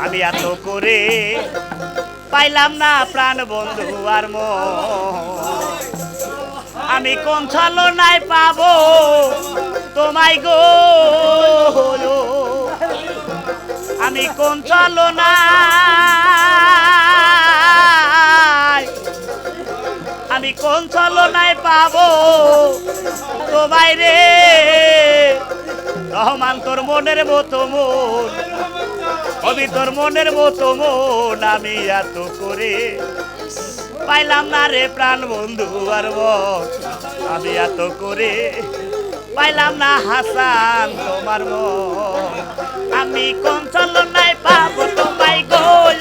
আমি এত করে পাইলাম না প্রাণ বন্ধু আর ম আমি কোন ছলনায় পাবো? তোমায় গো আমি কোন না আমি কোন ছলনায় পাবো? তোমায় রে রহমান তোর মনের মতো মন। কবি তোর মনের মতো মন আমি এত করে পাইলাম না রে প্রাণ বন্ধু আর আমি এত করে পাইলাম না হাসান তোমার মন। আমি কোন চলনায় পাবো তোমায় গোল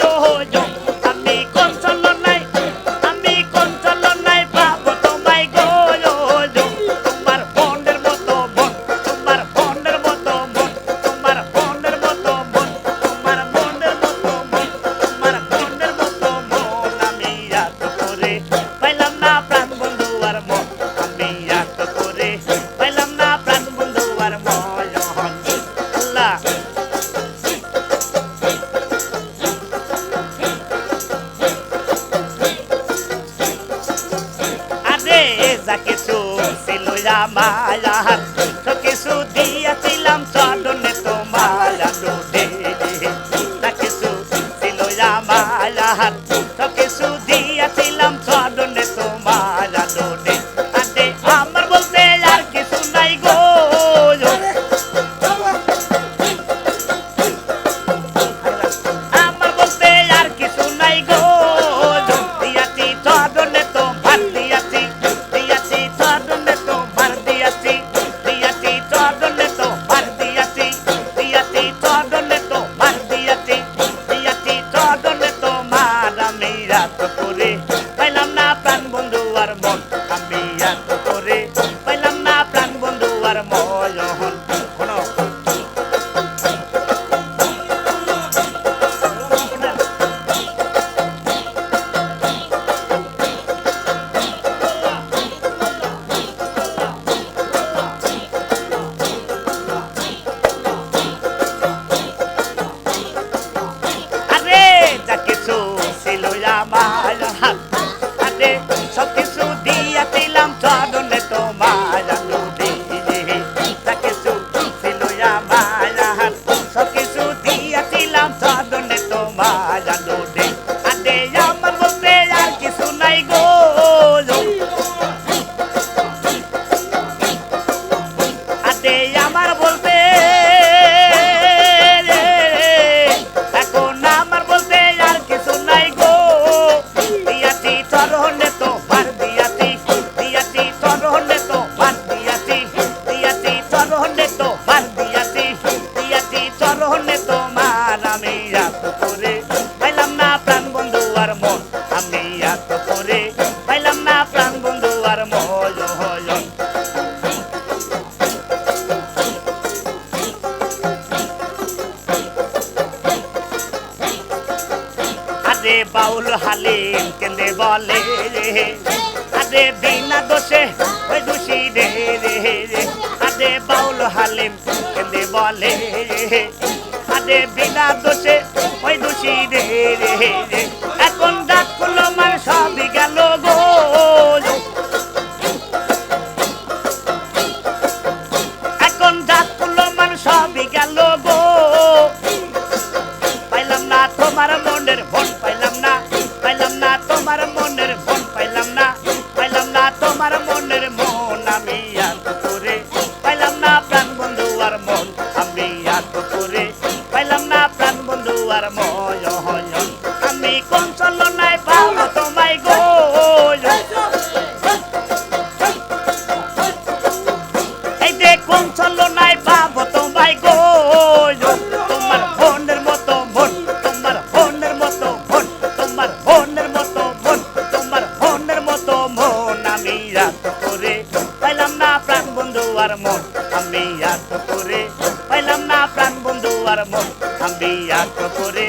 মায়া মায়া কিছু দিয়াছিলাম চরণে তোমার ডুবে কিছু দিল মায়া My. বাউল হালিম কেঁদে বলে, আরে বিনা দোষে ওই দোষী রে রে আরে বাউল হালিম কেঁদে বলে, আরে বিনা দোষে ওই দোষী রে রে এখন ডাক খুলো মার সবই গেল গো। আর মন আমি আর করে পাইলাম না প্রাণ বন্ধু আর মন আমি আর করে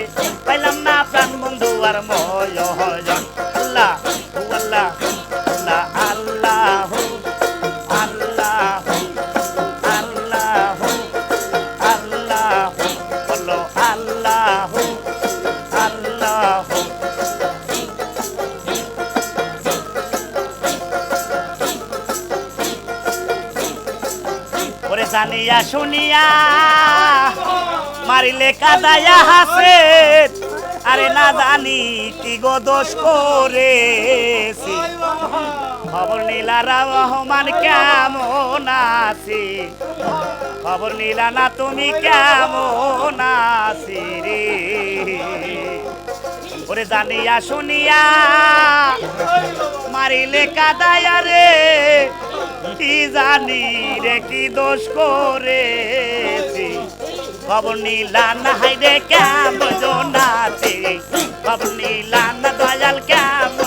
জানিয়া শুনিয়া। মারিলে কাদায়া হাসে আরে না জানি কি গো দোষ করেছি। খবর নীলা রহমান কেমন আছি? খবর নীলা না তুমি কেমন আছি রে? ওরে জানিয়া, শুনিয়া, মারিলে কাদায়া রে কি জানি রে, কি দোষ করেছি? খবর নীলা না হাইরে কেমন নাচি খবর নীলা না, দয়াল, কেমন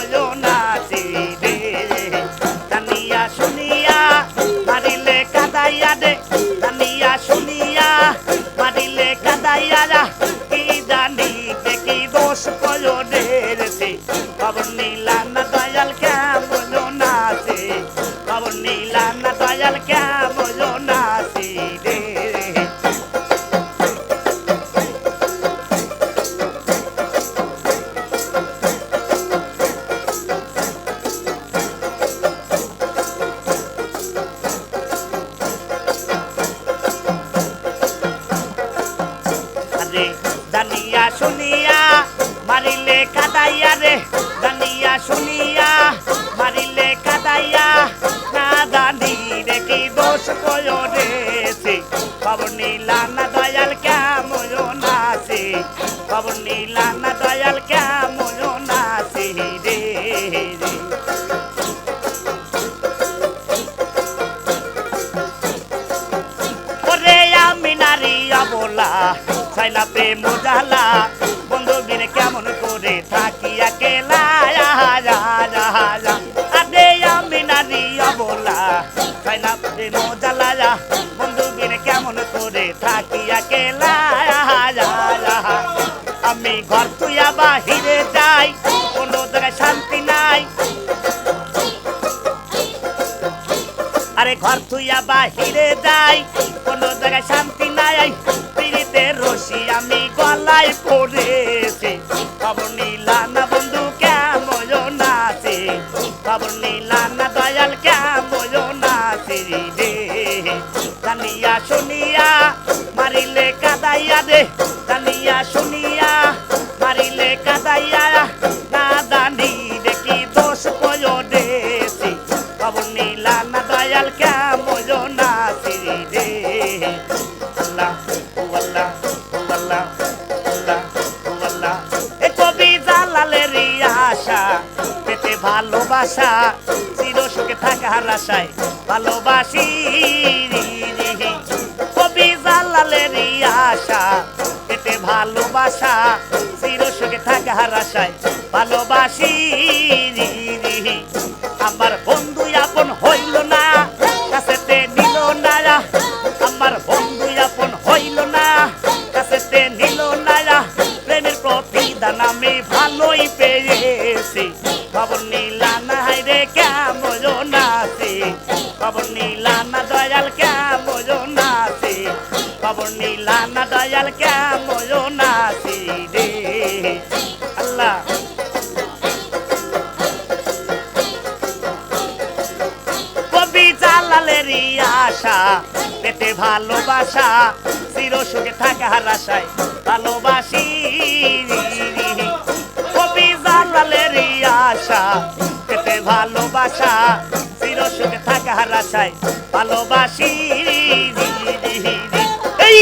কাদাইয়া রে, জানিয়া শুনিয়া, মারিলে কাদাইয়া, না জানি রে কি দোষ কয়রেছে খবর নীলা না দয়াল কেমন নাচে খবর নীলা না দয়াল কেমন রে রে? ওরে আমি নারী অবলা ছাইলা প্রেম জালা থাকি একেলা আরে আমি বন্ধু বিনে কেমন করে আমি ঘর তুইয়া বাহিরে যাই, কোনো জায়গায় শান্তি নাই। আরে ঘর থুইয়া বাহিরে যাই, কোন জায়গায় শান্তি নাই। পিড়িতে রশি আমি ভালোবাসা চির সুখে থাকার আশায় ভালোবাসি কবি জালালের আশা এতে ভালোবাসা, চির সুখে থাকার আশায় ভালোবাসি আমার বন্ধু আপন আশা পেতে ভালোবাসা, চির সুখে থাকার আশায় ভালোবাসি। কবি জালালের আশা পেতে ভালোবাসা, চির সুখে থাকার আশায় ভালোবাসি। এই